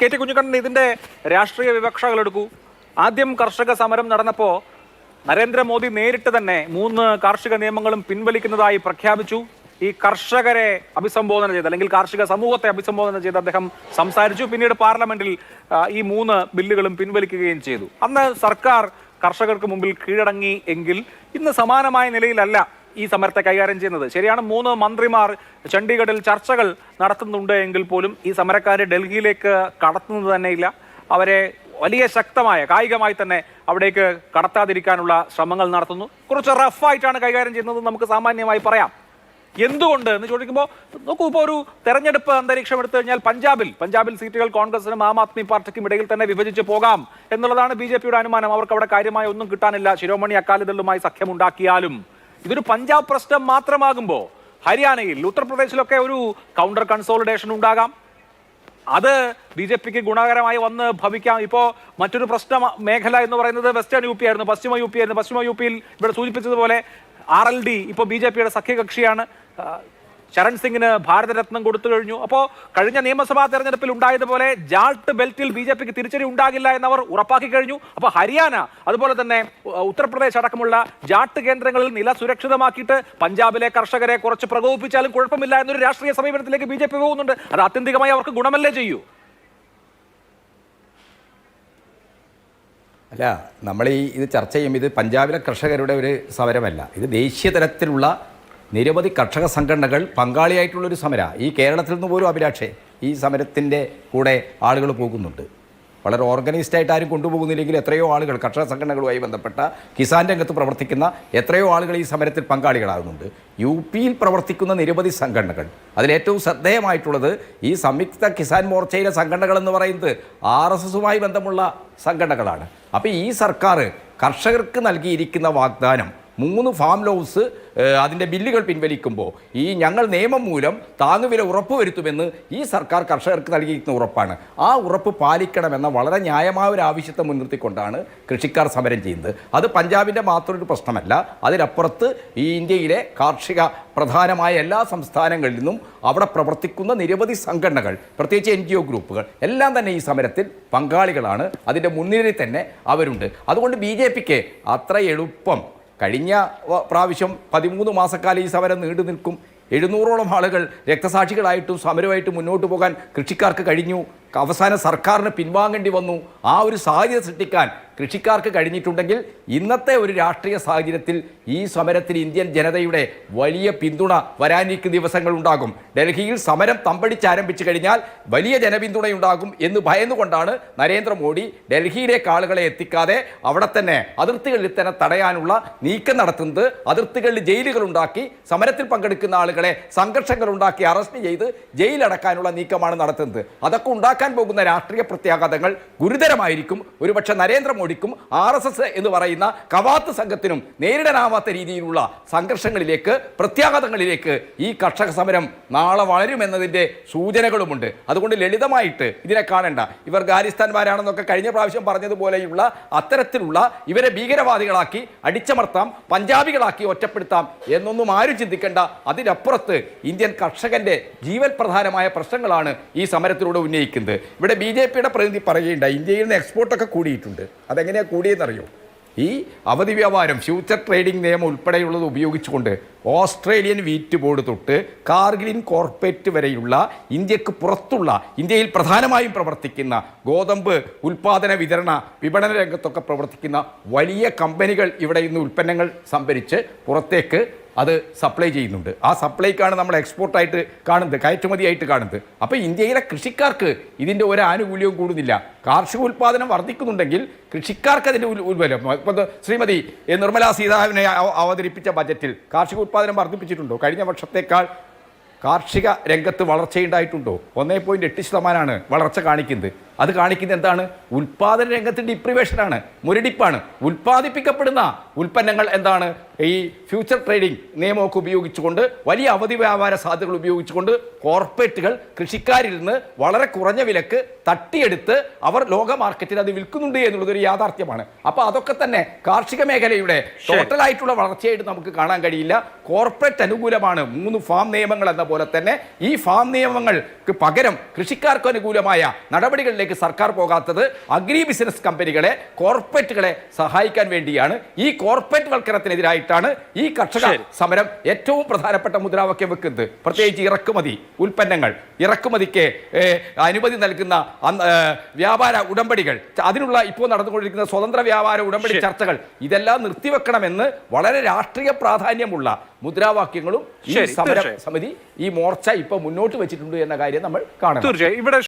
K T Kunhikannan ഇതിന്റെ രാഷ്ട്രീയ വിവക്ഷകൾ എടുക്കൂ. ആദ്യം കർഷക സമരം നടന്നപ്പോൾ നരേന്ദ്രമോദി നേരിട്ട് തന്നെ മൂന്ന് കാർഷിക നിയമങ്ങളും പിൻവലിക്കുന്നതായി പ്രഖ്യാപിച്ചു. ഈ കർഷകരെ അഭിസംബോധന ചെയ്ത് അല്ലെങ്കിൽ കാർഷിക സമൂഹത്തെ അഭിസംബോധന ചെയ്ത് അദ്ദേഹം സംസാരിച്ചു. പിന്നീട് പാർലമെന്റിൽ ഈ മൂന്ന് ബില്ലുകളും പിൻവലിക്കുകയും ചെയ്തു. അന്ന് സർക്കാർ കർഷകർക്ക് മുമ്പിൽ കീഴടങ്ങി എങ്കിൽ ഇന്ന് സമാനമായ നിലയിലല്ല ഈ സമരത്തെ കൈകാര്യം ചെയ്യുന്നത്. ശരിയാണ് മൂന്ന് മന്ത്രിമാർ ചണ്ഡീഗഡിൽ ചർച്ചകൾ നടത്തുന്നുണ്ട് എങ്കിൽ പോലും ഈ സമരക്കാരെ ഡൽഹിയിലേക്ക് കടത്തുന്നത് തന്നെയില്ല അവരെ വലിയ ശക്തമായ കായികമായി തന്നെ അവിടേക്ക് കടത്താതിരിക്കാനുള്ള ശ്രമങ്ങൾ നടത്തുന്നു. കുറച്ച് റഫായിട്ടാണ് കൈകാര്യം ചെയ്യുന്നത് നമുക്ക് സാമാന്യമായി പറയാം. എന്തുകൊണ്ട്? എന്ന് ചോദിക്കുമ്പോൾ നോക്കൂ ഇപ്പോൾ ഒരു തെരഞ്ഞെടുപ്പ് അന്തരീക്ഷം എടുത്തു കഴിഞ്ഞാൽ പഞ്ചാബിൽ പഞ്ചാബിൽ സീറ്റുകൾ കോൺഗ്രസിനും ആം ആദ്മി പാർട്ടിക്കും ഇടയിൽ തന്നെ വിഭജിച്ച് പോകാം എന്നുള്ളതാണ് ബി അനുമാനം. അവർക്ക് അവിടെ കാര്യമായ ഒന്നും കിട്ടാനില്ല. ശിരോമണി അക്കാലിദളുമായി സഖ്യമുണ്ടാക്കിയാലും. ഇതൊരു പഞ്ചാബ് പ്രശ്നം മാത്രമാകുമ്പോൾ ഹരിയാനയിൽ ഉത്തർപ്രദേശിലൊക്കെ ഒരു കൗണ്ടർ കൺസോളിഡേഷൻ ഉണ്ടാകാം. അത് ബി ജെ പിക്ക് ഗുണകരമായി വന്ന് ഭവിക്കാം. ഇപ്പോൾ മറ്റൊരു പ്രശ്ന മേഖല എന്ന് പറയുന്നത് വെസ്റ്റേൺ യു പി ആയിരുന്നു. പശ്ചിമ യു പി ആയിരുന്നു. പശ്ചിമ യു പിയിൽ ഇവിടെ സൂചിപ്പിച്ചതുപോലെ ആർ എൽ ഡി ഇപ്പോൾ ബി ജെ പിയുടെ സഖ്യകക്ഷിയാണ്. ശരൺ സിംഗിന് ഭാരതരത്നം കൊടുത്തു കഴിഞ്ഞു. അപ്പോൾ കഴിഞ്ഞ നിയമസഭാ തെരഞ്ഞെടുപ്പിൽ ഉണ്ടായതുപോലെ ജാട്ട് ബെൽറ്റിൽ ബി ജെ പിക്ക് തിരിച്ചടി ഉണ്ടാകില്ല എന്നവർ ഉറപ്പാക്കി കഴിഞ്ഞു. അപ്പോൾ ഹരിയാന അതുപോലെ തന്നെ ഉത്തർപ്രദേശ് അടക്കമുള്ള ജാട്ട് കേന്ദ്രങ്ങളിൽ നില സുരക്ഷിതമാക്കിയിട്ട് പഞ്ചാബിലെ കർഷകരെ കുറച്ച് പ്രകോപിപ്പിച്ചാലും കുഴപ്പമില്ല എന്നൊരു രാഷ്ട്രീയ സമീപനത്തിലേക്ക് ബി ജെ പി പോകുന്നുണ്ട്. അത് ആത്യന്തികമായി അവർക്ക് ഗുണമല്ലേ ചെയ്യൂ? അല്ല നമ്മൾ ഈ ഇത് ചർച്ച ചെയ്യുമ്പോൾ ഇത് പഞ്ചാബിലെ കർഷകരുടെ ഒരു സമരമല്ല. ഇത് ദേശീയ തലത്തിലുള്ള നിരവധി കർഷക സംഘടനകൾ പങ്കാളിയായിട്ടുള്ളൊരു സമര. ഈ കേരളത്തിൽ നിന്ന് പോലും അഭിലാഷേ ഈ സമരത്തിന്റെ കൂടെ ആളുകൾ പോകുന്നുണ്ട്. വളരെ ഓർഗനൈസ്ഡ് ആയിട്ട് ആരും കൊണ്ടുപോകുന്നില്ലെങ്കിൽ എത്രയോ ആളുകൾ കർഷക സംഘടനകളുമായി ബന്ധപ്പെട്ട കിസാൻ രംഗത്ത് പ്രവർത്തിക്കുന്ന എത്രയോ ആളുകൾ ഈ സമരത്തിൽ പങ്കാളികളാകുന്നുണ്ട്. യു പിയിൽ പ്രവർത്തിക്കുന്ന നിരവധി സംഘടനകൾ. അതിലേറ്റവും ശ്രദ്ധേയമായിട്ടുള്ളത് ഈ സംയുക്ത കിസാൻ മോർച്ചയിലെ സംഘടനകൾ എന്ന് പറയുന്നത് ആർ എസ് എസുമായി ബന്ധമുള്ള സംഘടനകളാണ്. അപ്പോൾ ഈ സർക്കാർ കർഷകർക്ക് നൽകിയിരിക്കുന്ന വാഗ്ദാനം മൂന്ന് ഫാം ലോസ് അതിന്റെ ബില്ലുകൾ പിൻവലിക്കുമ്പോൾ ഈ ഞങ്ങൾ നിയമം മൂലം താങ്ങുവില ഉറപ്പുവരുത്തുമെന്ന് ഈ സർക്കാർ കർഷകർക്ക് നൽകിയിരിക്കുന്ന ഉറപ്പാണ്. ആ ഉറപ്പ് പാലിക്കണമെന്ന വളരെ ന്യായമായ ഒരു ആവശ്യത്തെ മുൻനിർത്തിക്കൊണ്ടാണ് കൃഷിക്കാർ സമരം ചെയ്യുന്നത്. അത് പഞ്ചാബിന്റെ മാത്രം ഒരു പ്രശ്നമല്ല. അതിനപ്പുറത്ത് ഈ ഇന്ത്യയിലെ കാർഷിക പ്രധാനമായ എല്ലാ സംസ്ഥാനങ്ങളിൽ നിന്നും അവിടെ പ്രവർത്തിക്കുന്ന നിരവധി സംഘടനകൾ പ്രത്യേകിച്ച് എൻ ഗ്രൂപ്പുകൾ എല്ലാം തന്നെ ഈ സമരത്തിൽ പങ്കാളികളാണ്. അതിന്റെ മുൻനിരയിൽ തന്നെ അവരുണ്ട്. അതുകൊണ്ട് ബി ജെ പിക്ക് അത്ര എളുപ്പം കഴിഞ്ഞ പ്രാവശ്യം പതിമൂന്ന് മാസക്കാലം ഈ സമരം നീണ്ടു നിൽക്കും. എഴുന്നൂറോളം ആളുകൾ രക്തസാക്ഷികളായിട്ടും സമരമായിട്ടും മുന്നോട്ട് പോകാൻ കൃഷിക്കാർക്ക് കഴിഞ്ഞു. അവസാന സർക്കാരിന് പിൻവാങ്ങേണ്ടി വന്നു. ആ ഒരു സാഹചര്യം സൃഷ്ടിക്കാൻ കൃഷിക്കാർക്ക് കഴിഞ്ഞിട്ടുണ്ടെങ്കിൽ ഇന്നത്തെ ഒരു രാഷ്ട്രീയ സാഹചര്യത്തിൽ ഈ സമരത്തിന് ഇന്ത്യൻ ജനതയുടെ വലിയ പിന്തുണ വരാനിരിക്കുന്ന ദിവസങ്ങൾ ഉണ്ടാകും ഡൽഹിയിൽ സമരം തമ്പടിച്ച് ആരംഭിച്ചു കഴിഞ്ഞാൽ വലിയ ജനപിന്തുണയുണ്ടാകും എന്ന് ഭയന്നുകൊണ്ടാണ് നരേന്ദ്രമോദി ഡൽഹിയിലേക്ക് ആളുകളെ എത്തിക്കാതെ അവിടെ തന്നെ അതിർത്തികളിൽ തന്നെ തടയാനുള്ള നീക്കം നടത്തുന്നത്. അതിർത്തികളിൽ ജയിലുകളുണ്ടാക്കി സമരത്തിൽ പങ്കെടുക്കുന്ന ആളുകളെ സംഘർഷങ്ങൾ ഉണ്ടാക്കി അറസ്റ്റ് ചെയ്ത് ജയിലടക്കാനുള്ള നീക്കമാണ് നടത്തുന്നത്. അതൊക്കെ ഉണ്ടാക്കാൻ പോകുന്ന രാഷ്ട്രീയ പ്രത്യാഘാതങ്ങൾ ഗുരുതരമായിരിക്കും. ഒരുപക്ഷെ നരേന്ദ്രമോദിക്കും ആർ എസ് എസ് എന്ന് പറയുന്ന കവാത്ത് സംഘത്തിനും നേരിടാനാവാത്ത രീതിയിലുള്ള സംഘർഷങ്ങളിലേക്ക് പ്രത്യാഘാതങ്ങളിലേക്ക് ഈ കർഷക സമരം നാളെ വളരുമെന്നതിന്റെ സൂചനകളുമുണ്ട്. അതുകൊണ്ട് ലളിതമായിട്ട് ഇതിനെ കാണേണ്ട. ഇവർ ഖാലിസ്ഥാൻമാരാണെന്നൊക്കെ കഴിഞ്ഞ പ്രാവശ്യം പറഞ്ഞതുപോലെയുള്ള അത്തരത്തിലുള്ള ഇവരെ ഭീകരവാദികളാക്കി അടിച്ചമർത്താം പഞ്ചാബികളാക്കി ഒറ്റപ്പെടുത്താം എന്നൊന്നും ആരും ചിന്തിക്കേണ്ട. അതിനപ്പുറത്ത് ഇന്ത്യൻ കർഷകന്റെ ജീവൽ പ്രധാനമായ പ്രശ്നങ്ങളാണ് ഈ സമരത്തിലൂടെ ഉന്നയിക്കുന്നത്. ഇവിടെ ബി ജെ പിയുടെ പ്രതിനിധി പറയുകയുണ്ടായി. ഇന്ത്യയിൽ നിന്ന് എക്സ്പോർട്ടൊക്കെ കൂടിയിട്ടുണ്ട്. അതെങ്ങനെയാണ് കൂടിയെന്നറിയോ? ഈ അവധി വ്യാപാരം ഫ്യൂച്ചർ ട്രേഡിംഗ് നിയമം ഉൾപ്പെടെയുള്ളത് ഉപയോഗിച്ചുകൊണ്ട് ഓസ്ട്രേലിയൻ വീറ്റ് ബോർഡ് തൊട്ട് കാർഗിലിൻ കോർപ്പറേറ്റ് വരെയുള്ള ഇന്ത്യയ്ക്ക് പുറത്തുള്ള ഇന്ത്യയിൽ പ്രധാനമായും പ്രവർത്തിക്കുന്ന ഗോതമ്പ് ഉൽപ്പാദന വിതരണ വിപണന രംഗത്തൊക്കെ പ്രവർത്തിക്കുന്ന വലിയ കമ്പനികൾ ഇവിടെ ഇന്ന് ഉൽപ്പന്നങ്ങൾ സംഭരിച്ച് പുറത്തേക്ക് അത് സപ്ലൈ ചെയ്യുന്നുണ്ട്. ആ സപ്ലൈക്കാണ് നമ്മൾ എക്സ്പോർട്ടായിട്ട് കാണുന്നത് കയറ്റുമതിയായിട്ട് കാണുന്നത്. അപ്പോൾ ഇന്ത്യയിലെ കൃഷിക്കാർക്ക് ഇതിന്റെ ഒരു ആനുകൂല്യവും കൂടുന്നില്ല. കാർഷിക ഉൽപ്പാദനം വർദ്ധിക്കുന്നുണ്ടെങ്കിൽ കൃഷിക്കാർക്ക് അതിന്റെ ഉൽ- ഉൽബലം. ഇപ്പോൾ ശ്രീമതി നിർമ്മലാ സീതാരാമനെ അവ- അവതരിപ്പിച്ച ബജറ്റിൽ കാർഷിക ഉൽപ്പാദനം വർദ്ധിപ്പിച്ചിട്ടുണ്ടോ? കഴിഞ്ഞ വർഷത്തേക്കാൾ കാർഷിക രംഗത്ത് വളർച്ചയുണ്ടായിട്ടുണ്ടോ ഒന്നേ പോയിന്റ് എട്ട് ശതമാനമാണ് വളർച്ച കാണിക്കുന്നത്. അത് കാണിക്കുന്നത് എന്താണ്? ഉൽപ്പാദന രംഗത്ത് ഡിപ്രിവേഷനാണ് മുരടിപ്പാണ്. ഉൽപ്പാദിപ്പിക്കപ്പെടുന്ന ഉൽപ്പന്നങ്ങൾ എന്താണ്? ഈ ഫ്യൂച്ചർ ട്രേഡിംഗ് നിയമമൊക്കെ ഉപയോഗിച്ചുകൊണ്ട് വലിയ അവധി വ്യാപാര സാധ്യതകൾ ഉപയോഗിച്ചുകൊണ്ട് കോർപ്പറേറ്റുകൾ കൃഷിക്കാരിൽ നിന്ന് വളരെ കുറഞ്ഞ വിലക്ക് തട്ടിയെടുത്ത് അവർ ലോക മാർക്കറ്റിൽ അത് വിൽക്കുന്നുണ്ട് എന്നുള്ളത് ഒരു യാഥാർത്ഥ്യമാണ്. അപ്പോൾ അതൊക്കെ തന്നെ കാർഷിക മേഖലയുടെ ടോട്ടലായിട്ടുള്ള വളർച്ചയായിട്ട് നമുക്ക് കാണാൻ കഴിയില്ല. കോർപ്പറേറ്റ് അനുകൂലമാണ്. മൂന്ന് ഫാം നിയമങ്ങൾ എന്ന പോലെ തന്നെ ഈ ഫാം നിയമങ്ങൾക്ക് പകരം കൃഷിക്കാർക്ക് അനുകൂലമായ നടപടികളിലേക്ക് സർക്കാർ പോകാത്തത് അഗ്രി ബിസിനസ് കമ്പനികളെ കോർപ്പറേറ്റുകളെ സഹായിക്കാൻ വേണ്ടിയാണ്. ഈ കോർപ്പറേറ്റ് വൽക്കരണത്തിനെതിരായിട്ടാണ് ഈ കർഷക സമരം ഏറ്റവും പ്രധാനപ്പെട്ട മുദ്രാവാക്യം വെക്കുന്നത്. പ്രത്യേകിച്ച് ഇറക്കുമതി ഉൽപ്പന്നങ്ങൾ. ഇറക്കുമതിക്ക് അനുമതി നൽകുന്ന വ്യാപാര ഉടമ്പടികൾ. അതിനുള്ള ഇപ്പോൾ നടന്നുകൊണ്ടിരിക്കുന്ന സ്വതന്ത്ര വ്യാപാര ഉടമ്പടി ചർച്ചകൾ. ഇതെല്ലാം നിർത്തിവെക്കണമെന്ന് വളരെ രാഷ്ട്രീയ പ്രാധാന്യമുള്ള മുദ്രാവാക്യങ്ങളും ഈ സമര സമിതി ഈ മോർച്ച ഇപ്പോൾ മുന്നോട്ട് വെച്ചിട്ടുണ്ട് എന്ന കാര്യം നമ്മൾ തീർച്ചയായും. ഇവിടെ